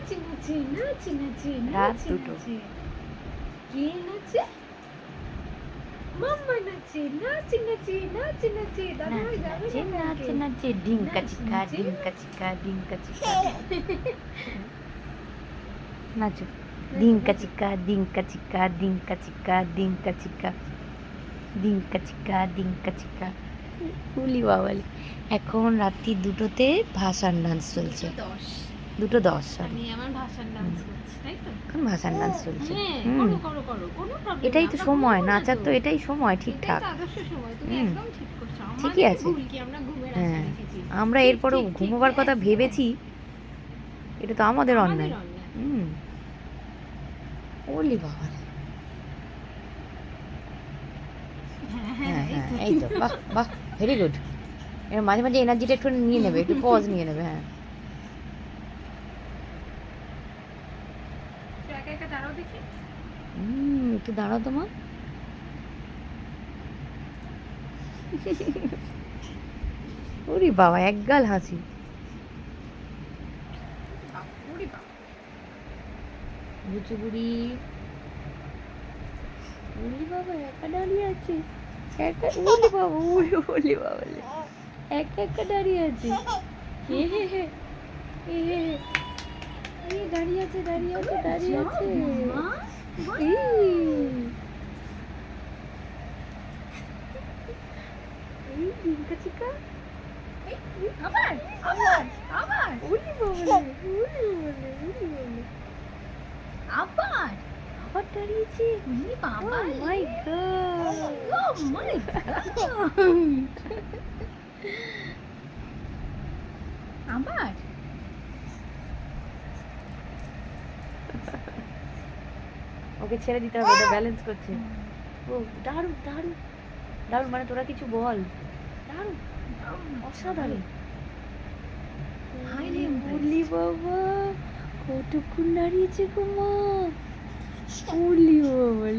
নাচে নাচে নাচে নাচে রাত নাচে দুটো। নাচে কে নাচে? মাম্মা নাচে নাচে নাচে নাচে নাচে দাদা ভাই যাবে নাচে না নাচে কালকে? নাচে ডিঙ্কা চিকা ডিঙ্কা চিকা ডিঙ্কা চিকা। নাচো। ডিঙ্কা চিকা ডিঙ্কা চিকা ডিঙ্কা চিকা ডিঙ্কা চিকা। ডিঙ্কা চিকা ডিঙ্কা চিকা। উলি বাবালি। এখন রাত্রি দুটোতে ভাসান ডান্স চলছে। দশ। দুটো দশ আমি আমার ভাষার ডান্স করছি তাই তো? এখন ভাসান ডান্স চলছে। হ্যাঁ করো করো করো কোনো problem এটাই তো সময় নাচার তো। এটাই সময় ঠিকঠাক। আদর্শ সময় তুমি একদম ঠিক করছ। ঠিকই আছে। আমরা ঘুমের হ্যাঁ। আশা রেখেছি। আমরা এরপরেও ঘুমোবার কথা ভেবেছি এটা তো আমাদের অন্যায়। হুম। ওলি বাবা হ্যাঁ হ্যাঁ হ্যাঁ হ্যাঁ এই তো বাহ বাহ ভেরি গুড এর মাঝে মাঝে এনার্জিটা একটু নিয়ে নেবে একটু পজ নিয়ে নেবে হ্যাঁ। একা একা দাঁড়াও দেখি। হুম একটু দাঁড়াও তোমার ওরে বাবা একগাল হাসি। ওরে বাবা বুচু বুড়ি। ওলি বাবা একা দাঁড়িয়ে আছে। একা ওলি বাবা ওলি ওলি বাবা। একা একা দাঁড়িয়ে আছে। হে হে। হে হে হে। দাঁড়িয়ে আছে দাঁড়িয়ে আছে দাঁড়িয়ে আছে আবার আবার দাঁড়িয়েছে। ওরে বাবা Oh my god. Oh আবার? ওকে ছেড়ে দিতে হবে এটা ব্যালেন্স করছে। ও দারুণ দারুণ। দারুণ মানে তোরা কিছু বল। দারুণ অসাধারণ. বলি বাবা কতক্ষণ দাঁড়িয়েছে গো মা? বলি বাবা